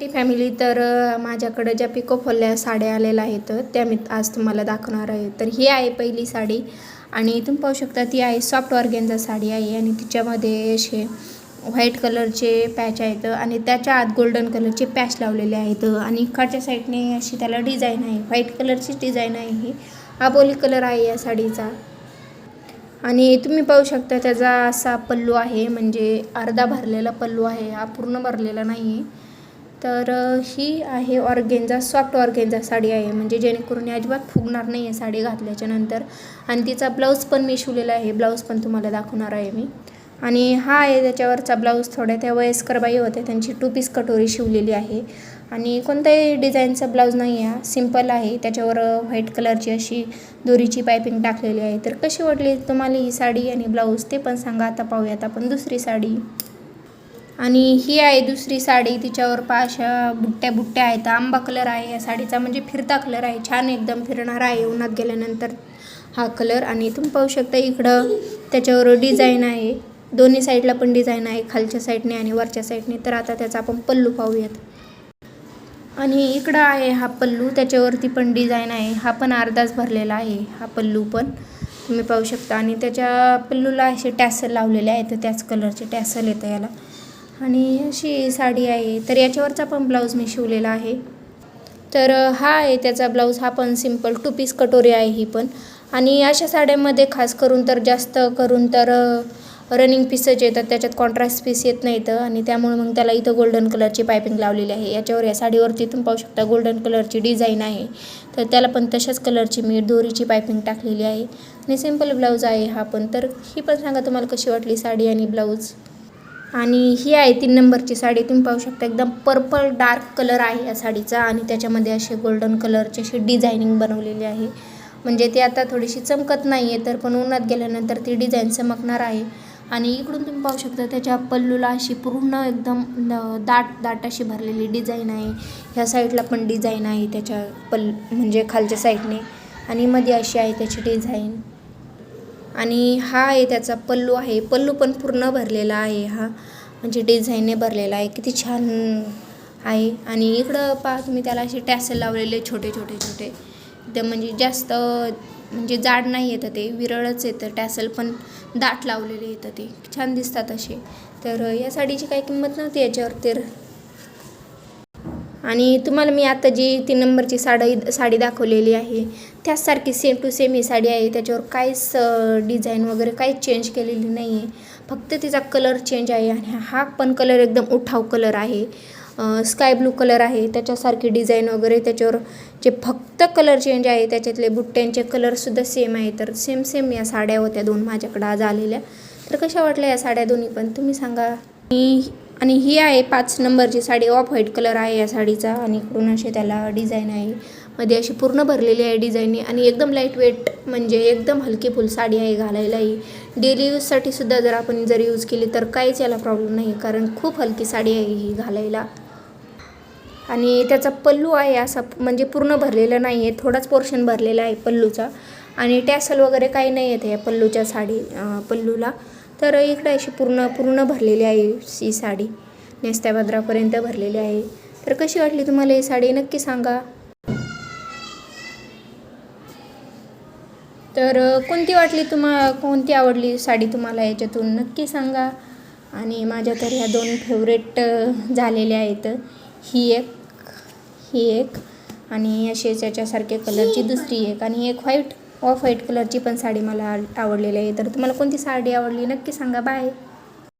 T family तर माझ्याकडं माझ्याकडे ज्या पिको फॉलल्या साड्या आलेल्या आहेत त्या मी आज तुम्हाला दाखवणार आहे. तर ही आहे पहिली साडी आणि तुम्ही पाहू शकता ती आहे सॉफ्ट ऑर्गेनचा साडी आहे आणि तिच्यामध्ये असे व्हाईट कलरचे पॅच आहेत आणि त्याच्या आत गोल्डन कलरचे पॅच लावलेले आहेत आणि इकडच्या साईडने अशी त्याला डिझाईन आहे. व्हाईट कलरचीच डिझाईन आहे ही. आबोली कलर आहे या साडीचा. आणि तुम्ही पाहू शकता त्याचा असा पल्लू आहे म्हणजे अर्धा भरलेला पल्लू आहे. हा पूर्ण भरलेला नाही आहे तर ही आहे ऑर्गेंजा सॉफ्ट ऑर्गेंजा साडी आहे. म्हणजे जेणेकरून अजिबात फुगणार नाही आहे साडी घातल्याच्या नंतर. आणि तिचा ब्लाऊज पण मी शिवलेला आहे. ब्लाऊज पण तुम्हाला दाखवणार आहे मी. आणि हा आहे त्याच्यावरचा ब्लाऊज. थोड्या त्या वयस्कर बाई होत्या. त्यांची टू पीस कटोरी शिवलेली आहे. आणि कोणत्याही डिझाईनचा ब्लाऊज नाही आहे सिंपल आहे. त्याच्यावर व्हाईट कलरची अशी दोरीची पायपिंग टाकलेली आहे. तर कशी वाटली तुम्हाला ही साडी आणि ब्लाऊज? ते पण सांगा. आता पाहूयात आपण दुसरी साडी. आणि ही आहे दुसरी साडी तिच्यावर पाशा बुट्ट्या बुट्ट्या आहेत आंबा कलर आहे या साडीचा म्हणजे फिरता कलर आहे छान एकदम फिरणार आहे उन्हात गेल्यानंतर हा कलर. आणि तुम्ही पाहू शकता इकडं त्याच्यावर डिझाईन आहे दोन्ही साईडला पण डिझाईन आहे खालच्या साईडने आणि वरच्या साईडने. तर आता त्याचा आपण पल्लू पाहूयात. आणि इकडं आहे हा पल्लू त्याच्यावरती पण डिझाईन आहे हा पण अर्धाच भरलेला आहे हा पल्लू पण. तुम्ही पाहू शकता. आणि त्याच्या पल्लूला असे टॅसल लावलेले आहेत त्याच कलरचे टॅसल येतं याला. आणि अशी साडी आहे. तर याच्यावरचा पण ब्लाऊज मी शिवलेला आहे. तर हा आहे त्याचा ब्लाऊज. हा पण सिंपल टू पीस कटोरी आहे ही पण. आणि अशा साड्यांमध्ये खास करून तर जास्त करून तर रनिंग पीसच येतात त्याच्यात कॉन्ट्रास्ट पीस येत नाहीत आणि त्यामुळे मग त्याला इथं गोल्डन कलरची पायपिंग लावलेली आहे. याच्यावर या साडीवरती तुम्ही पाहू शकता गोल्डन कलरची डिझाईन आहे. तर त्याला पण तशाच कलरची मी दोरीची पायपिंग टाकलेली आहे. आणि सिंपल ब्लाऊज आहे हा पण. तर ही पण सांगा तुम्हाला कशी वाटली साडी आणि ब्लाऊज आणि ही आहे तीन नंबरची साडी. तुम्ही पाहू शकता एकदम पर्पल डार्क कलर आहे या साडीचा आणि त्याच्यामध्ये असे गोल्डन कलरची अशी डिझायनिंग बनवलेली आहे. म्हणजे ती आता थोडीशी चमकत नाही आहे तर पण उन्हात गेल्यानंतर ती डिझाईन चमकणार आहे. आणि इकडून तुम्ही पाहू शकता त्याच्या पल्लूला अशी पूर्ण एकदम दाट दाट अशी भरलेली डिझाईन आहे. ह्या साईडला पण डिझाईन आहे त्याच्या पल म्हणजे खालच्या साईडने. आणि मध्ये अशी आहे त्याची डिझाईन आणि हा आहे त्याचा पल्लू आहे. पल्लू पण पूर्ण भरलेला आहे हा. म्हणजे डिझाईनने भरलेला आहे. किती छान आहे. आणि इकडं पहा तुम्ही त्याला असे टॅसल लावलेले छोटे छोटे छोटे. एकदम म्हणजे जास्त म्हणजे जाड नाही येतं ते. विरळच येतं. टॅसल पण दाट लावलेले येतं ते. छान दिसतात असे. तर या साडीची काही किंमत नव्हती याच्यावर तर आणि तुम्हाला मी आता जी तीन नंबरची साडी साडी दाखवलेली आहे त्याचसारखी सेम टू सेम ही साडी आहे. त्याच्यावर काहीच डिझाईन वगैरे काहीच चेंज केलेली नाही आहे फक्त तिचा कलर चेंज आहे आणि हा पण कलर एकदम उठाव कलर आहे. स्काय ब्लू कलर आहे. त्याच्यासारखी डिझाईन वगैरे त्याच्यावर जे फक्त कलर चेंज आहे त्याच्यातले बुट्ट्यांचे कलरसुद्धा सेम आहे. तर सेम सेम या साड्या होत्या दोन माझ्याकडं आज आलेल्या. तर कशा वाटल्या या साड्या दोन्ही पण? तुम्ही सांगा. मी आणि ही आहे पाच नंबरची साडी. ऑफ व्हाईट कलर आहे या साडीचा आणि इकडून असे त्याला डिझाईन आहे. मध्ये अशी पूर्ण भरलेली आहे डिझाईनने आणि एकदम लाइट वेट म्हणजे एकदम हलकी फुल साडी आहे घालायलाही. डेली यूजसाठी सुद्धा जर आपण जर यूज केली तर काहीच याला प्रॉब्लेम नाही कारण खूप हलकी साडी आहे ही घालायला. आणि त्याचा पल्लू आहे असा म्हणजे पूर्ण भरलेला नाही आहे थोडाच पोर्शन भरलेला आहे पल्लूचा. आणि टॅसल वगैरे काही नाही येत या पल्लूच्या साडी पल्लूला. तर इकडे अशी पूर्ण पूर्ण भरलेली आहे ही साडी. नेस्त्याभद्रापर्यंत भरलेली आहे. तर कशी वाटली तुम्हाला ही साडी? नक्की सांगा. तर कोणती वाटली तुम्हा कोणती आवडली साडी तुम्हाला याच्यातून? नक्की सांगा. आणि माझ्या तर ह्या दोन फेवरेट झालेल्या आहेत. ही एक ही एक आणि असेच याच्यासारख्या कलरची दुसरी एक. आणि एक व्हाईट ऑफ व्हाईट कलरची पण साडी मला आवडलेली आहे. तर तुम्हाला कोणती साडी आवडली? नक्की सांगा. बाय